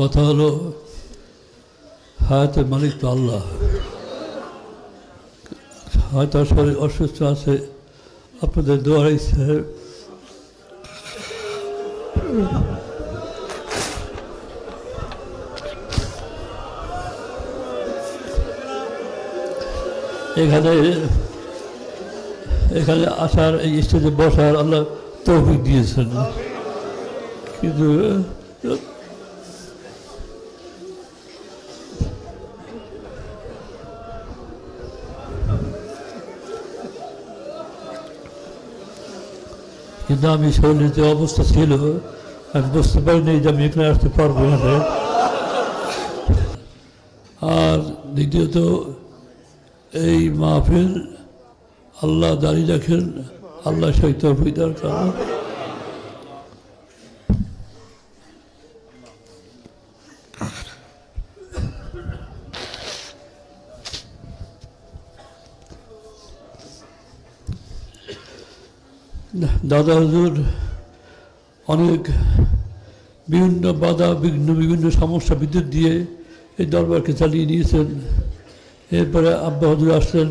কথা হলো, হায়াতের মালিক তো আল্লাহ। হয়তো শরীর অসুস্থ আছে, আপনাদের দোয়ার ইচ্ছে এখানে এখানে আসার, এই স্টেজে বসার আল্লাহ তৌফিক দিয়েছেন। কিন্তু কিন্তু আমি শরীরের যে অবস্থা ছিল, আমি বুঝতে পারিনি যে আমি এখানে আসতে পারব না আর দ্বিতীয়ত, এই মাহফিল আল্লাহ দাঁড়িয়ে রাখেন, আল্লাহ সহিত তৌফিদার দাদা হুজুর, অনেক বিভিন্ন বাধা বিঘ্ন বিভিন্ন সমস্যা বিদ্যুৎ দিয়ে এই দরবারকে চালিয়ে নিয়েছেন। এরপরে আব্বা হুজুর আসলেন,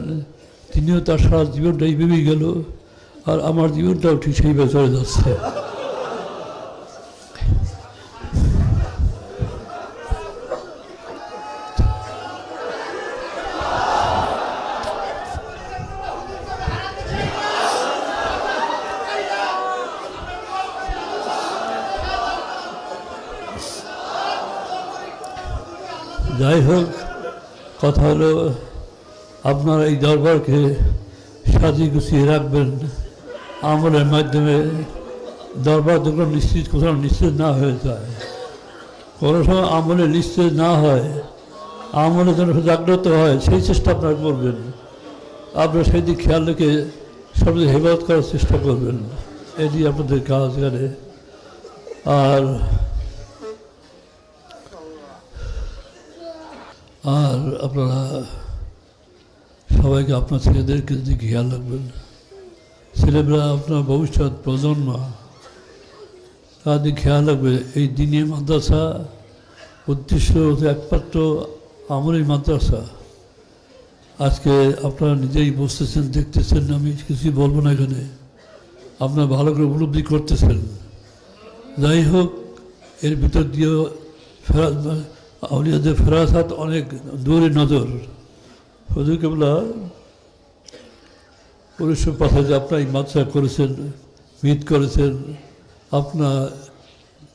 তিনিও তার সারা জীবনটা এইভাবেই গেল, আর আমার জীবনটাও ঠিক সেইভাবে চলে যাচ্ছে। যাই হোক, কথা হলো, আপনার এই দরবারকে সাজিয়ে গুছিয়ে রাখবেন। আমলের মাধ্যমে দরবার যখন নিশ্চিত, কোথাও নিশ্চিত না হয়ে যায়। কোনো সময় আমলে নিশ্চিত না হয় আমলে যেন জাগ্রত হয়, সেই চেষ্টা আপনারা করবেন। আপনারা সেই দিক খেয়াল রেখে সবদিকে হেফাজত করার চেষ্টা করবেন। এটি আপনাদের কাজ এখানে। আর আর আপনারা সবাইকে আপনার ছেলেদেরকে দিকে খেয়াল রাখবেন, ছেলেমেয়েরা আপনার ভবিষ্যৎ প্রজন্ম, তাদের খেয়াল রাখবে, এই দিনের মাদ্রাসা উদ্দেশ্য একমাত্র আমারই মাদ্রাসা। আজকে আপনারা নিজেই বসতেছেন, দেখতেছেন, আমি কিছুই বলব না এখানে। আপনারা ভালো করে উপলব্ধি করতেছেন। যাই হোক, এর ভিতর দিয়েও ফেরা আউলিয়াদের ফেরাসাত অনেক দূরে নজর। হুজুর কেবলা উনিশশো পাঁচে আপনার এই মাদ্রাসা করেছেন মিত করেছেন, আপনার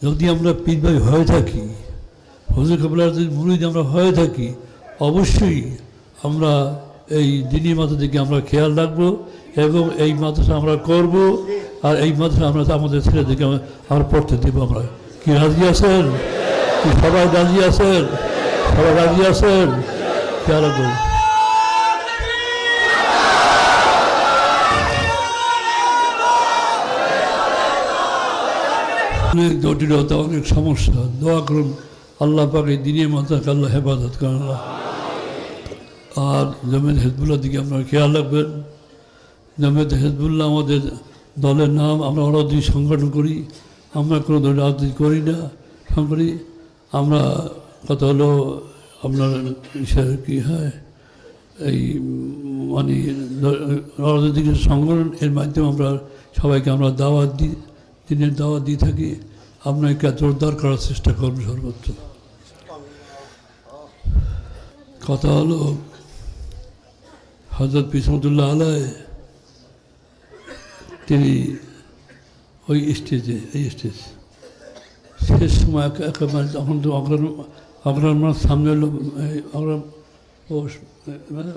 যদি আমরা পীরভাই হয়ে থাকি, হুজুর কেবলার যদি মুরিদ আমরা হয়ে থাকি, অবশ্যই আমরা এই দিনী মাথা দিকে আমরা খেয়াল রাখব এবং এই মাদ্রাসা আমরা করব আর এই মাদ্রাসা আমরা আমাদের ছেলেদেরকে আমরা- পড়তে দেবো আমরা। কি রাজি আছেন? সবাই রাজি আছেন? সবাই রাজি আছেন? খেয়াল অনেক জটিলতা, অনেক সমস্যা। দোয়া করুন, আল্লাহ পাকে দিনের মাথাকে আল্লাহ হেফাজত করেন। আর জমেদ হেজবুল্লাহ দিকে আপনারা খেয়াল রাখবেন। জমেদ হেজবুল্লাহ আমাদের দলের নাম, আমরা অরাধি সংগঠন করি, আমরা কোনো রাজনীতি করি না করি। আমরা কথা হলো, আপনার কী হয়? এই মানে রাজনৈতিক সংগঠন এর মাধ্যমে আমরা সবাইকে আমরা দাওয়াত দিই দিনের দাওয়াত দিয়ে থাকি। আপনাকে জোরদার করার চেষ্টা করব সর্বোচ্চ কথা হলো হজরত বিসমতুল্লাহ আলায় তিনি ওই স্টেজে এই স্টেজ শেষ সময় একে- একেবারে তখন তো অগ্রাণ মানে সামনে ও মানে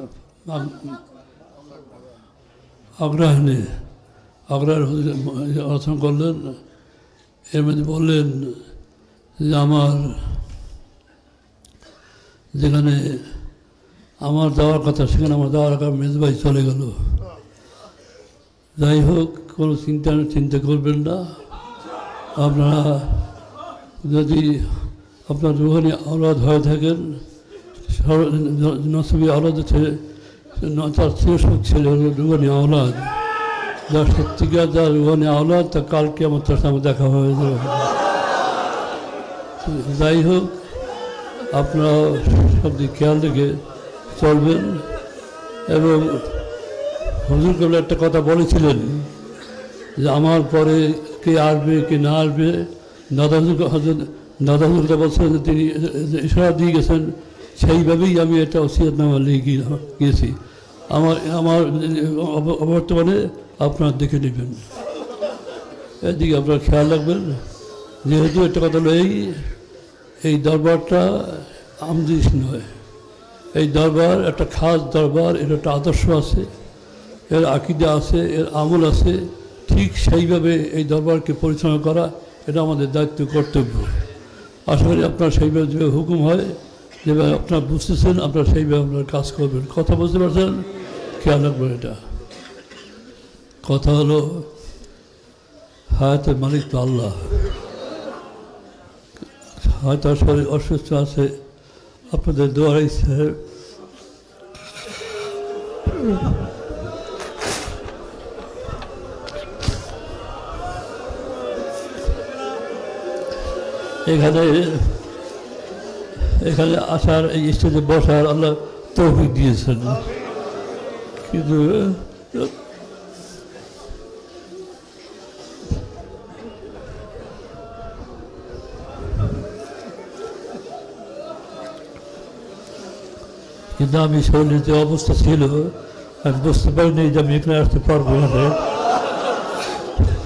রচনা করলেন, এর মধ্যে বললেন যে আমার যেখানে আমার যাওয়ার কথা, সেখানে আমার যাওয়ার কথা মেজবাই চলে গেল। যাই হোক, কোনো চিন্তা চিন্তা করবেন না। আপনারা যদি আপনার রুহানি আওলাদ হয়ে থাকেন নসবি আওলাদ ন- তার শিশুক ছেলে রুহানি আওলাদ। যার সত্যিকার যার রুহানি আওলাদ, তা কালকে আমার তার সামনে দেখা হয়ে যাবে। যাই হোক আপনারা সব দিক খেয়াল রেখে চলবেন। এবং হুজুর কেবল একটা কথা বলেছিলেন যে, আমার পরে কে আসবে, কে না আসবে দাদা হুজুর হজরত দাদা হুজুরটা বলছেন তিনি ইশারা দিয়ে গেছেন, সেইভাবেই আমি এটা ওসিয়তনামা গিয়ে- গিয়েছি। আমার আমার, বর্তমানে আপনারা দেখে নেবেন। এদিকে আপনার খেয়াল রাখবেন, যেহেতু একটা কথা হলো এই এই দরবারটা আমদিস নয়। এই দরবার একটা খাস দরবার, এর একটা আদর্শ আছে, এর আকিদা আছে, এর আমল আছে, ঠিক সেইভাবে এই দরবারকে পরিচালনা করা এটা আমাদের দায়িত্ব, কর্তব্য। আশা করি আপনার সেইভাবে যেভাবে হুকুম হয়, যেভাবে আপনার বুঝতেছেন, আপনারা সেইভাবে আপনার কাজ করবেন। কথা বুঝতে পারছেন? খেয়াল রাখবেন এটা। কথা হলো, হায়াতের মালিক তো আল্লাহ। হয়তো শরীর অসুস্থ আছে। আপনাদের দোয়ার ইচ্ছে এখানে এখানে আসার, এই স্টেজে বসার আল্লাহ তৌফিক দিয়েছেন। কিন্তু কিন্তু আমি শরীরের যে অবস্থা ছিল, আমি বুঝতে পারিনি যে আমি এখানে আসতে পারব না।